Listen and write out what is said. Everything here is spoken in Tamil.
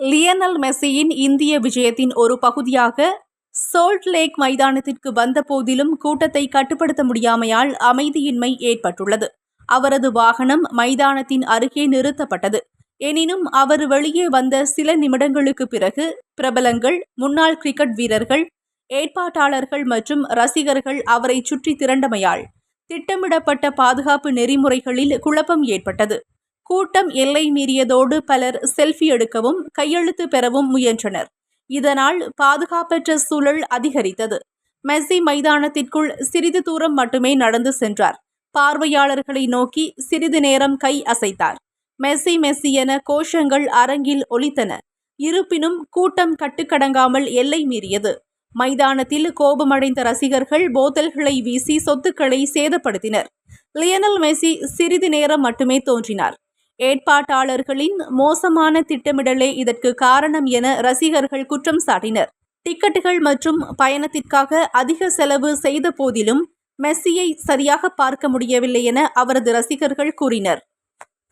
லியனல் மெஸ்ஸியின் இந்திய விஜயத்தின் ஒரு பகுதியாக சோல்ட் லேக் மைதானத்திற்கு வந்த போதிலும் கூட்டத்தை கட்டுப்படுத்த முடியாமையால் அமைதியின்மை ஏற்பட்டுள்ளது. அவரது வாகனம் மைதானத்தின் அருகே நிறுத்தப்பட்டது. எனினும் அவர் வெளியே வந்த சில நிமிடங்களுக்கு பிறகு பிரபலங்கள் முன்னாள் கிரிக்கெட் வீரர்கள் ஏற்பாட்டாளர்கள் மற்றும் ரசிகர்கள் அவரை சுற்றி திரண்டமையால் திட்டமிடப்பட்ட பாதுகாப்பு நெறிமுறைகளில் குழப்பம் ஏற்பட்டது. கூட்டம் எல்லை மீறியதோடு பலர் செல்ஃபி எடுக்கவும் கையெழுத்து பெறவும் முயன்றனர். இதனால் பாதுகாப்பற்ற சூழல் அதிகரித்தது. மெஸ்ஸி மைதானத்திற்குள் சிறிது தூரம் மட்டுமே நடந்து சென்றார். பார்வையாளர்களை நோக்கி சிறிது நேரம் கை அசைத்தார். மெஸ்ஸி மெஸ்ஸி என கோஷங்கள் அரங்கில் ஒலித்தன. இருப்பினும் கூட்டம் கட்டுக்கடங்காமல் எல்லை மீறியது. மைதானத்தில் கோபமடைந்த ரசிகர்கள் போத்தல்களை வீசி சொத்துக்களை சேதப்படுத்தினர். லியனல் மெஸ்ஸி சிறிது நேரம் மட்டுமே தோன்றினார். ஏற்பாட்டாளர்களின் மோசமான திட்டமிடலே இதற்கு காரணம் என ரசிகர்கள் குற்றம் சாட்டினர். டிக்கெட்டுகள் மற்றும் பயணத்திற்காக அதிக செலவு செய்த போதிலும் மெஸ்ஸியை சரியாக பார்க்க முடியவில்லை என அவரது ரசிகர்கள் கூறினர்.